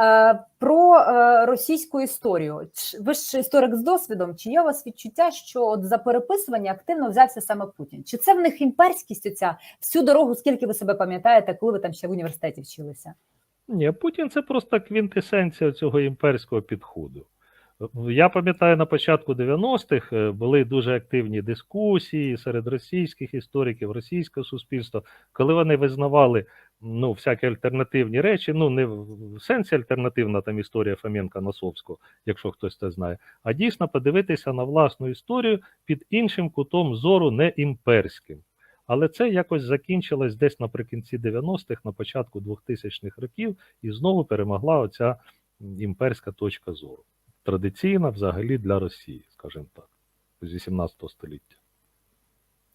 Е, Про е, російську історію. Ви ж історик з досвідом. Чи є у вас відчуття, що от за переписування активно взявся саме Путін? Чи це в них імперськість оця всю дорогу, скільки ви себе пам'ятаєте, коли ви там ще в університеті вчилися? Ні, Путін це просто квінтесенція цього імперського підходу. Я пам'ятаю, на початку 90-х е, були дуже активні дискусії серед російських істориків, російського суспільства, коли вони визнавали ну, всякі альтернативні речі, ну не в сенсі альтернативна там історія Фоменка Носовського, якщо хтось це знає, а дійсно подивитися на власну історію під іншим кутом зору, не імперським. Але це якось закінчилось десь наприкінці 90-х, на початку 2000-х років, і знову перемогла оця імперська точка зору. Традиційна взагалі для Росії, скажімо так, з 18 століття.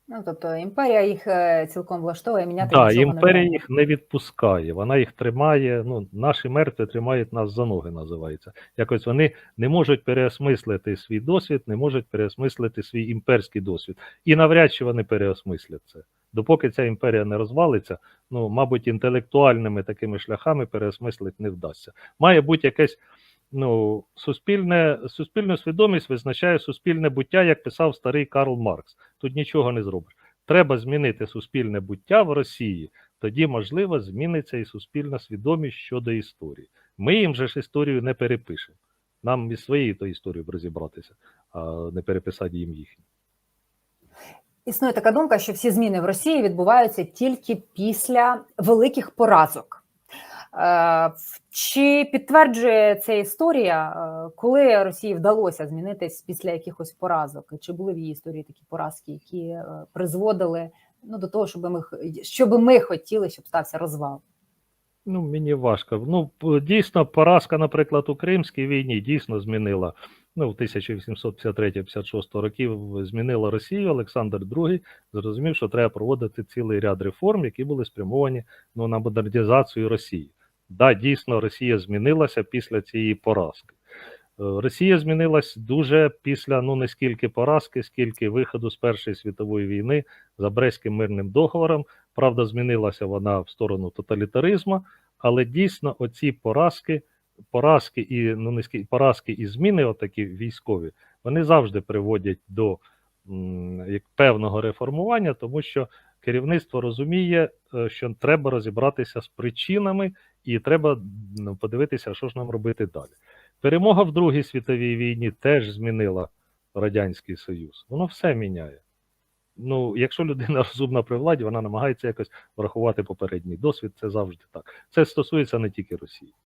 Ну тобто імперія їх е, цілком влаштовує, міняти Так, не імперія треба. їх не відпускає, вона їх тримає. Ну, наші мертві тримають нас за ноги, називається. Якось вони не можуть переосмислити свій досвід, не можуть переосмислити свій імперський досвід. І навряд чи вони переосмислять це. Допоки ця імперія не розвалиться, ну, мабуть, інтелектуальними такими шляхами переосмислити не вдасться. Має бути якесь ну, суспільне, суспільну свідомість визначає суспільне буття, як писав старий Карл Маркс. Тут нічого не зробиш. Треба змінити суспільне буття в Росії. Тоді, можливо, зміниться і суспільна свідомість щодо історії. Ми їм же ж історію не перепишемо. Нам із своєю то історією розібратися, а не переписати їм їхню. Існує така думка, що всі зміни в Росії відбуваються тільки після великих поразок. Е, Чи підтверджує ця історія, е, коли Росії вдалося змінитись після якихось поразок? Чи були в її історії такі поразки, які е, призводили ну, до того, щоб ми, щоб ми хотіли, щоб стався розвал? Ну, мені важко. Ну, дійсно, поразка, наприклад, у Кримській війні дійсно змінила. Ну, в 1853-56 років змінила Росію. Олександр II зрозумів, що треба проводити цілий ряд реформ, які були спрямовані ну, на модернізацію Росії. Да, дійсно, Росія змінилася після цієї поразки. Е, Росія змінилась дуже після ну не скільки поразки, скільки виходу з Першої світової війни за Брестським мирним договором. Правда, змінилася вона в сторону тоталітаризму, але дійсно оці поразки, поразки і ну не скільки поразки і зміни, отакі військові, вони завжди приводять до як певного реформування, тому що керівництво розуміє, е, що треба розібратися з причинами, і треба ну, подивитися, що ж нам робити далі. Перемога в Другій світовій війні теж змінила Радянський Союз. Воно все міняє. Ну, якщо людина розумна при владі, вона намагається якось врахувати попередній досвід, це завжди так. Це стосується не тільки Росії.